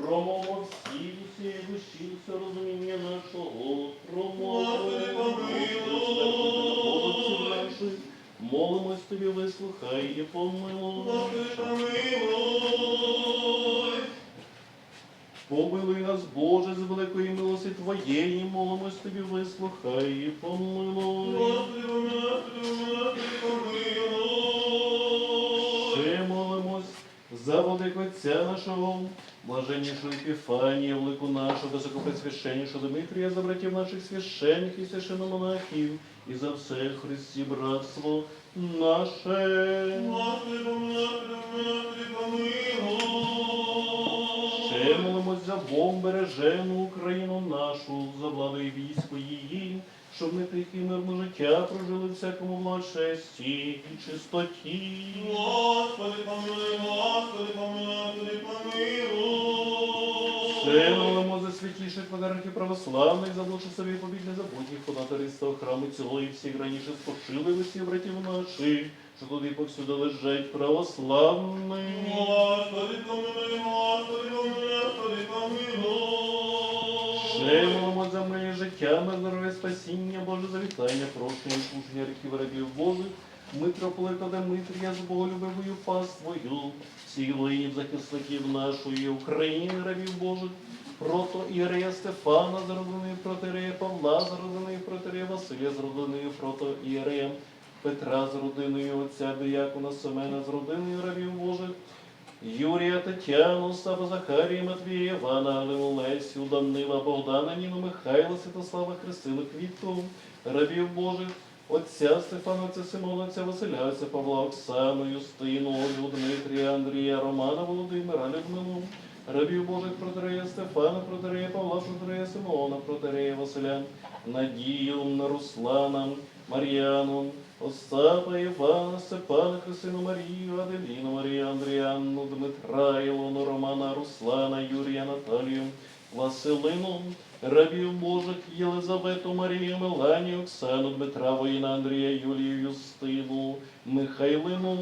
Промово всі душі, все розуміння нашого, наші, молимось тобі, вислухай і. Помилуй. Помилуй нас, Боже, з великої милості Твоєї, молимось тобі, вислухай і помилуй. Господи, помилуй, помилуй. За владикотця нашого, блаженнішого Епіфанія, велику нашу, високопресвященнішого Дмитрія, за братів наших священних і священномонахів, і за все Христі братство наше. Помилуй, Господи, помилуй. Ще молимось за Бог бережену Україну нашу, за владу і військо її, щоб ми тихе і мирне життя прожили всякому благочесті і чистоті. Господи, помилуй, Господи, помилуй, Господи, помилуй. Молимо за святіших подарунків православних, за душі собі побіг незабутніх ходатористого храму цілого і всіх раніше спочили усіх братів наших, що туди повсюди лежать православні. Господи, помилуй, Господи, помилуй, Господи, Ще життя, на здоров'я, спасіння, Боже завітання, прощення, і служення ріків рабів Божих, митрополита Дмитрія з Боголюбивою паствою, всіх воїнів захисників нашої України, рабів Божих, прото Ірея Стефана з протирея Павла, з родиною протирея Василя, з родиною прото Ірея Петра, з родиною отця Диякона Семена, з родиною рабів Божих, Юрія Тетяну, Сава Захарія, Матвія, Івана, Галину, Лесю, Данила, Богдана, Ніну, Михайла, Святослава, Христину, Квітку, рабів Божих, Отця Симона, Отця Василя, Павла, Оксану, Юстину, Олю, Дмитрія, Андрія, Романа, Володимира, Людмилу, рабів Божих протирея Стефана, протирея Павла, протирея Симона, протирея Василя, Надію, Руслана, Мар'яну, Остапа, Івана, Степана, Христину, Марію, Аделіну, Марію, Андріанну, Дмитра, Ілону, Романа, Руслана, Юрія, Наталію, Василину, рабів Божих, Єлизавету, Марію, Меланію, Оксану, Дмитра, Воїна, Андрія, Юлію, Юстину, Михайлину,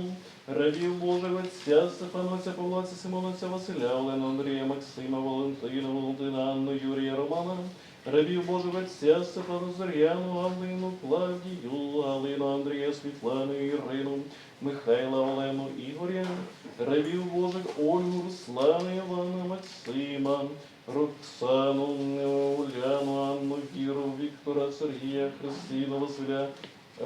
рабів Божих, Отця, Стефана, Отця Павла, Отця Симона, Отця Василя, Олену, Андрія, Максима, Валентина, Валентина, Анну, Юрія, Романа, рабів Божих, Отця, Стефану, Зоряну, Галину, Клавдію, Галину, Андрія, Світлану, Ірину, Михайла, Олену, Ігоря, рабів Божих, Ольгу, Руслана, Івана, Максима, Роксану, Уляну, Анну, Віру, Віктора, Сергія, Христину, Василя, е,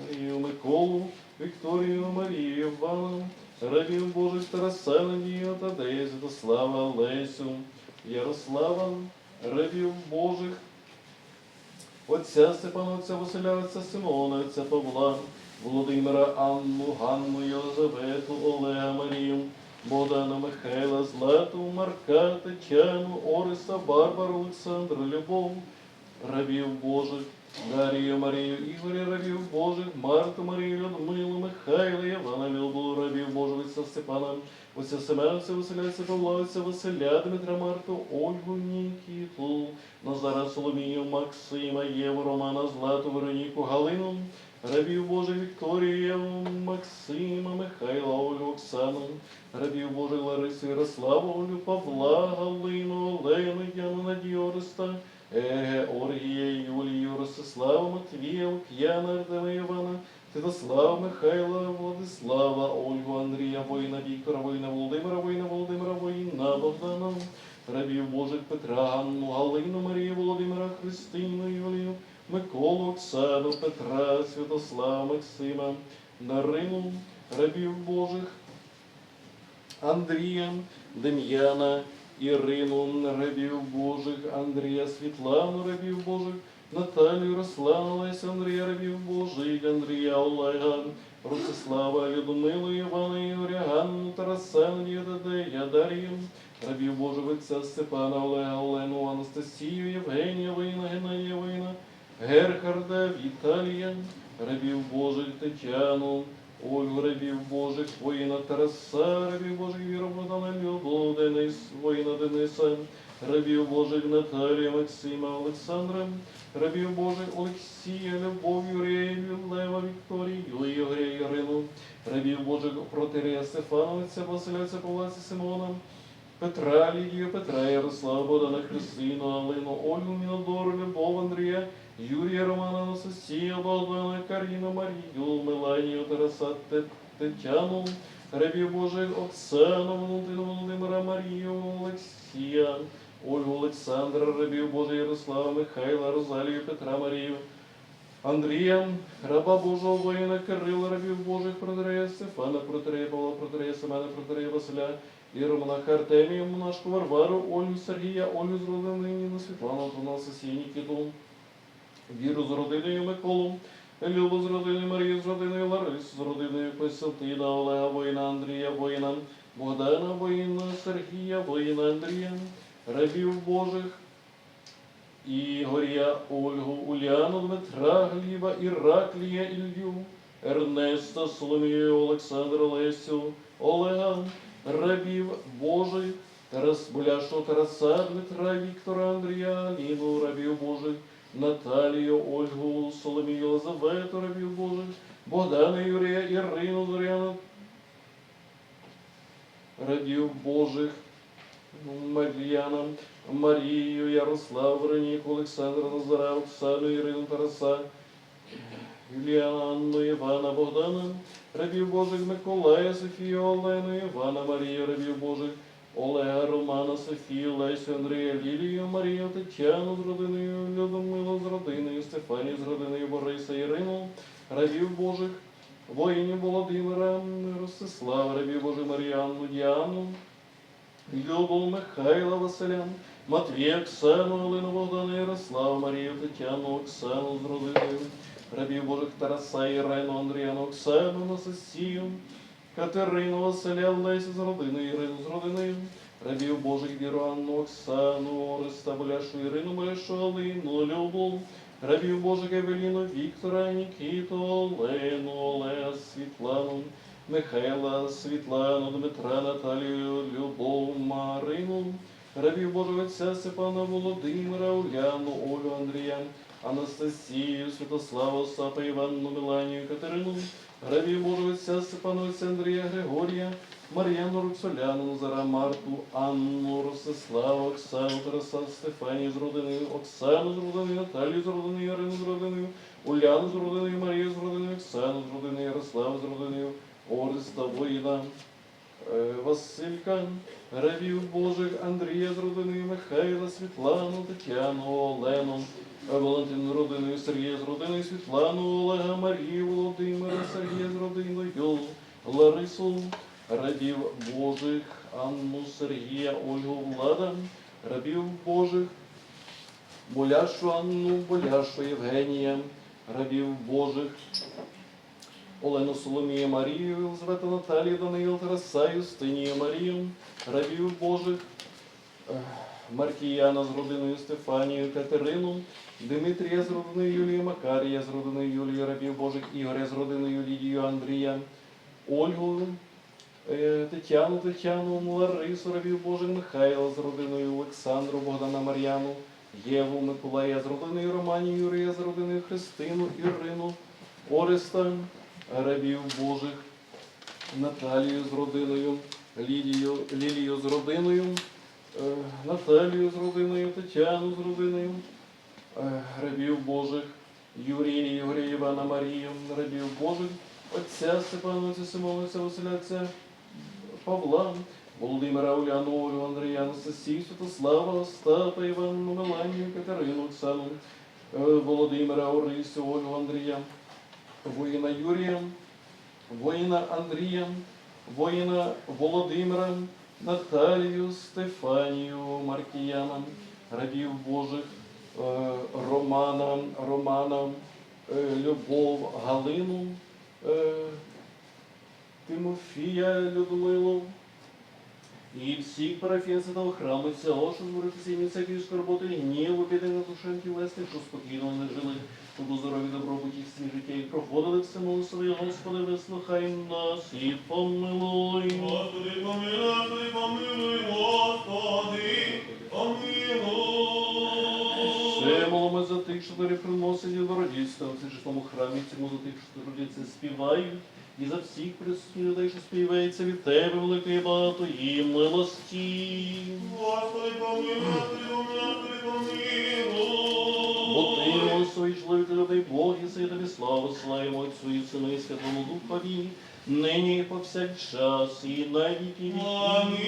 Марію, Миколу, Вікторію, Марію, Івана, рабів Божих, Тараса, Надію, Тадея, Святослава, Лесю, Ярослава, рабів Божих, Отця Степана, Отця Василя, Отця Симона, Отця Павла, Володимира, Анну, Ганну, Єлизавету, Олега, Марію, Богдана, Михайла, Злату, Марка, Тетяну, Ориса, Барбару, Олександра, Любов, рабів Божих, Дарію, Марію, Ігоря, рабів Божих, Марту, Марію, Людмилу, Михайла, Івана, Вілбу, рабів Божих, Отця Степана, Отця Семена, Отця Василя, Отця Павла, Отця Василя, Дмитра, Марту, Ольгу, Назара, Соломію, Максима, Єву, Романа, Злату, Вероніку, Галину, рабів Божих, Вікторію, Максима, Михайла, Ольгу, Оксану, рабів Божих, Ларису, Ярославу, Олю, Павла, Галину, Олену, Яну, Надію, Ореста, Георгія, Юлію, Ростислава, Матвія, Лук'яна, Артема, Івана, Святослава, Михайла, Владислава, Ольгу, Андрія, воїна, Віктора, воїна, Володимира, воїна, Володимира, воїна, Богдана, рабів Божих Петра, Галину, Марію, Володимира, Христину, Юлію, Миколу, Оксану, Петра, Святослава, Максима, Дарину, рабів Божих, Андрія, Дем'яна, Ірину, рабів Божих, Андрія, Світлану, рабів Божих, Наталію, Леся, Андрія, рабів Божих, Андрія, Олега, Ростислава, Людмилу, Івана, Ігоря, Ганну, Тараса, Надію, Тадея, Дар'ю, рабів Божих, отця Степана, Олега, Олену, Анастасію, Євгенія, Воїна, Геннадія, Воїна, Герхарда, Віталія, рабів Божих, Тетяну, Ольгу рабів Божих, воїна Тараса, рабів Божих, Віру Богдана, Любов, Денис, воїна Дениса, рабів Божих Наталія, Максима, Олександра, рабів Божих Олексія, Любов, Юрія, Лева, Вікторію, Ігоря, Ірину, рабів Божих Протирія Стефановиця, Василя, Павла, Симона, Петра, Лідію, Петра, Ярослава, Богдана, Христину, Алину, Ольгу, Мінодору, Любов, Андрія, Юрія, Романа, Анастасія, Богдана, Каріну, Марію, Меланію, Тараса, Те- Тетяну, Рабів Божих, Оксану, Володимира, Марію, Олексія, Ольгу, Олександра, Рабів Божий, Ярослава, Михайла, Розалію, Петра, Марію, Андрія, раба Божого воїна, Кирила, рабів Божих, протирея Стефана, протирея Павла, протирея Семена, протирея Василя, Єромонаха Артемія, монашку Варвару, Ольгу Сергія, Ольгу з родини Ніну, Світлану, Антона, Сесії, Нікіту, Віру з родиною Миколу, Любу з родиною Марію, з родиною Ларису, з родиною Костянтина, Олега, воїна, Андрія, воїна, Богдана, воїна, Сергія, воїна, Андрія, рабів Божих, Ігоря, Ольгу, Уляну, Дмитра, Гліба, Іраклія, Ілью, Ернеста, Соломію, Олександра, Лесю, Олега, рабів Божих, Тарас Буляшого, Тараса, Дмитра, Віктора, Андрія, Ліну, рабів Божих, Наталію, Ольгу, Соломію, Елизавету, рабів Божих, Богдана, Юрія, Ірину, Зоряну, рабів Божих, Мар'яна, Марію, Ярослав, Вероніку, Олександра, Назара, Оксану, Ірину, Тараса, Юліана, Анну, Івана, Богдана, рабів Божих, Миколая, Софію, Олену, Івана, Марію, рабів Божих, Олега, Романа, Софію, Лесю, Андрія, Лілію, Марію, Тетяну з родиною, Людмилу з родиною, Стефанію з родиною, Бориса, Ірину, рабів Божих, воїнів Володимира, Ростислава, рабів Божих, Маріанну, Діану, Любов Михайла Василя, Матвія, Оксану, Олину Богдана, Ярослава, Марію, Тетяну, Оксану з родиною, рабів Божих Тараса, Ірину, Андріану, Оксану, Насосію, Катерину, Василя, Лесю з родиною, Ірину з родиною, рабів Божих Віру, Анну, Оксану, Ореста, Боляшу, Ірину, Боляшу, Алину, Любов, рабів Божих Евеліну, Віктора, Нікіту, Олену, Олега, Світлану, Михайла, Світлану, Дмитра, Наталію, Любов, Марину, рабів Божого Отця Степана Володимира, Уляну, Олю, Андрія, Анастасію, Святославу, Остапа, Іванну, Меланію, Катерину, Отця Степана Отця Андрія, Григорія, Мар'яну, Роксоляну, Назара, Марту, Анну, Ростислава, Оксану, Тараса, Стефанію з родиною, Оксану з родиною, Наталію з родиною, Ірину з родиною, Уляну з родиною, Марію з родиною, Оксану з родиною, Ярославу з родиною, Ореста, воїна, е, Василька, рабів Божих, Андрія з родиною, Михайла, Світлану, Тетяну, Олену, Валентину з родиною, Сергія з родиною, Світлану, Олега, Марію, Володимира, Сергія з родиною, Ларису, рабів Божих, Анну, Сергія, Ольгу, Влада, рабів Божих, Боляшу Анну, Боляшу Євгенія, рабів Божих, Олену Соломію Марію, Єлизавету Наталію, Даниїл Тараса, Юстинію Марію, рабів Божих, Маркіяна з родиною Стефанію, Катерину, Димитрія з родиною Юлії, Макарія з родиною Юлії, рабів Божих, Ігоря з родиною Лідію, Андрія, Ольгу, е, Тетяну, Тетяну, Ларису, рабів Божих, Михайла з родиною Олександру, Богдана Мар'яну, Єву, Миколая з родиною Романі, Юрія з родиною Христину, Ірину, Ореста, рабів Божих, Наталію з родиною, Лідію, Лілію з родиною, е, Наталію з родиною, Тетяну з родиною, е, рабів Божих, Юрія, Ігоря, Івана, Марію, рабів Божих, Отця Степана, Отця Симона, Отця Василя, Отця Павла, Володимира, Уляну, Олю, Андрія, Анастасію, Святослава, Остапа, Іванну, Меланію, Катерину, Оксану, е, Володимира, Орисю, Олю, Андрія, воїна Юрія, воїна Андрія, воїна Володимира, Наталію, Стефанію, Маркіяна, рабів Божих, е, Романа, Романа, е, Любов, Галину, е, Тимофія, Людмилу, і всіх парафіян святого храму цього, що зборотися і всякої скорботи, гніву, біди на душем тілесні, що спокійно вони жили, у здорові добробуті всі проходили все молитви, Господи, вислухай нас і помилуй. Господи, помилуй, Господи, помилуй, Господи, помилуй. Ще молимо за тих, що дари приносять і до родійства в цьому храмі, цьому за тих, що родяться, співають і за всіх присутніх людей, що співається від тебе, великої багатої милості. Господи, помилуй, Господи, помилуй, Господи, помилуй. Господи, чоловік, любий Бог, і си тобі славу, славимо Отцю і Сину і Святому Духові, нині і повсякчас, і на віки. Амінь.